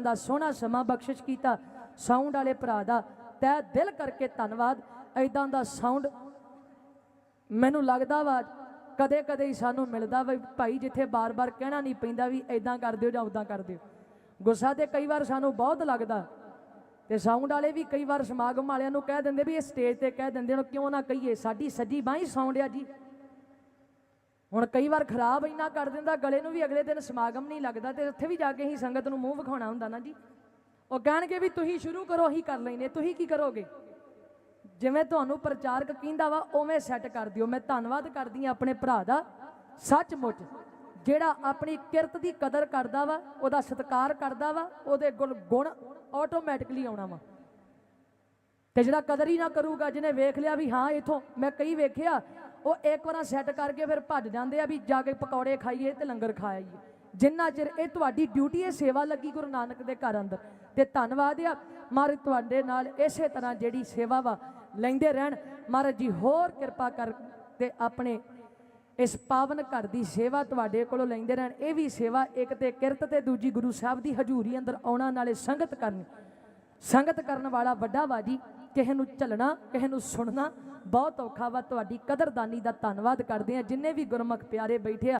ਕਰਨ ਦਾ ਸੋਹਣਾ ਸਮਾਂ ਬਖਸ਼ਿਸ਼ ਕੀਤਾ। ਸਾਊਂਡ ਵਾਲੇ ਭਰਾ ਦਾ ਤੈ ਦਿਲ ਕਰਕੇ ਧੰਨਵਾਦ। ਐਦਾਂ ਦਾ ਸਾਊਂਡ ਮੈਨੂੰ ਲੱਗਦਾ ਵਾ ਕਦੇ ਕਦੇ ਹੀ ਸਾਨੂੰ ਮਿਲਦਾ ਵੀ ਭਾਈ ਜਿੱਥੇ ਬਾਰ-ਬਾਰ ਕਹਿਣਾ ਨਹੀਂ ਪੈਂਦਾ ਵੀ ਐਦਾਂ ਕਰ ਦਿਓ ਜਾਂ ਉਦਾਂ ਕਰ ਦਿਓ। ਗੁੱਸਾ ਤੇ ਕਈ ਵਾਰ ਸਾਨੂੰ ਬਹੁਤ ਲੱਗਦਾ। ਤੇ ਸਾਊਂਡ ਵਾਲੇ ਵੀ ਕਈ ਵਾਰ ਸਮਾਗਮ ਵਾਲਿਆਂ ਨੂੰ ਕਹਿ ਦਿੰਦੇ ਵੀ ਇਹ ਸਟੇਜ ਤੇ ਕਹਿ ਦਿੰਦੇ ਨੇ, ਕਿਉਂ ਨਾ ਕਹੀਏ, ਸਾਡੀ ਸੱਜੀ ਬਾਂਹ ਸਾਊਂਡ ਆ ਜੀ। ਹੁਣ ਕਈ ਵਾਰ ਖਰਾਬ ਇੰਨਾ ਕਰ ਦਿੰਦਾ, ਗਲੇ ਨੂੰ ਵੀ ਅਗਲੇ ਦਿਨ ਸਮਾਗਮ ਨਹੀਂ ਲੱਗਦਾ ਤੇ ਉੱਥੇ ਵੀ ਜਾ ਕੇ ਹੀ ਸੰਗਤ ਨੂੰ ਮੂੰਹ ਵਿਖਾਉਣਾ ਹੁੰਦਾ ਨਾ ਜੀ। ਉਹ ਕਹਿਣਗੇ ਵੀ ਤੁਸੀਂ ਸ਼ੁਰੂ ਕਰੋ ਹੀ ਕਰ ਲੈਨੇ, ਤੁਸੀਂ ਕੀ ਕਰੋਗੇ? ਜਿਵੇਂ ਤੁਹਾਨੂੰ ਪ੍ਰਚਾਰਕ ਕਹਿੰਦਾ ਵਾ, ਉਵੇਂ ਸੈੱਟ ਕਰ ਦਿਓ। ਮੈਂ ਧੰਨਵਾਦ ਕਰਦੀ ਹਾਂ ਆਪਣੇ ਭਰਾ ਦਾ, ਸੱਚਮੁੱਚ। ਜਿਹੜਾ ਆਪਣੀ ਕਿਰਤ ਦੀ ਕਦਰ ਕਰਦਾ ਵਾ, ਉਹਦਾ ਸਤਿਕਾਰ ਕਰਦਾ ਵਾ, ਉਹਦੇ ਗੁਣ ਗੁਣ ਆਟੋਮੈਟਿਕਲੀ ਆਉਣਾ ਵਾ। ਤੇ ਜਿਹੜਾ ਕਦਰ ਹੀ ਨਾ ਕਰੂਗਾ, ਜਿਹਨੇ ਵੇਖ ਲਿਆ ਵੀ ਹਾਂ ਇਥੋਂ ਮੈਂ ਕਈ ਵੇਖਿਆ, ਉਹ ਇੱਕ ਵਾਰਾਂ ਸੈੱਟ ਕਰਕੇ ਫਿਰ ਭੱਜ ਜਾਂਦੇ ਆ ਵੀ ਜਾ ਕੇ ਪਕੌੜੇ ਖਾਈਏ ਤੇ ਲੰਗਰ ਖਾਈਏ ਜਿੰਨਾ ਚਿਰ ਇਹ ਤੁਹਾਡੀ ਡਿਊਟੀ ਹੈ ਸੇਵਾ ਲੱਗੀ ਗੁਰੂ ਨਾਨਕ ਦੇ ਘਰ ਅੰਦਰ। ਤੇ ਧੰਨਵਾਦ ਆ, ਮਹਾਰਾਜ ਤੁਹਾਡੇ ਨਾਲ ਇਸੇ ਤਰ੍ਹਾਂ ਜਿਹੜੀ ਸੇਵਾ ਵਾ ਲੈਂਦੇ ਰਹਿਣ। ਮਹਾਰਾਜ ਜੀ, ਹੋਰ ਕਿਰਪਾ ਕਰ ਤੇ ਆਪਣੇ ਇਸ ਪਾਵਨ ਘਰ ਦੀ ਸੇਵਾ ਤੁਹਾਡੇ ਕੋਲੋਂ ਲੈਂਦੇ ਰਹਿਣ। ਇਹ ਵੀ ਸੇਵਾ ਇੱਕ ਤੇ ਕਿਰਤ ਤੇ ਦੂਜੀ ਗੁਰੂ ਸਾਹਿਬ ਦੀ ਹਜ਼ੂਰੀ ਅੰਦਰ ਆਉਣਾ, ਨਾਲੇ ਸੰਗਤ ਕਰਨੀ। ਸੰਗਤ ਕਰਨ ਵਾਲਾ ਵੱਡਾ ਬਾਜੀ ਕਿਸੇ ਨੂੰ ਝੱਲਣਾ ਕਿਸੇ ਨੂੰ ਸੁਣਨਾ, ਬਹੁਤ ਔਖਾ ਵਾ। ਤੁਹਾਡੀ ਕਦਰਦਾਨੀ ਦਾ ਧੰਨਵਾਦ ਕਰਦੇ ਆ ਜਿੰਨੇ ਵੀ ਗੁਰਮੁਖ ਪਿਆਰੇ ਬੈਠੇ ਆ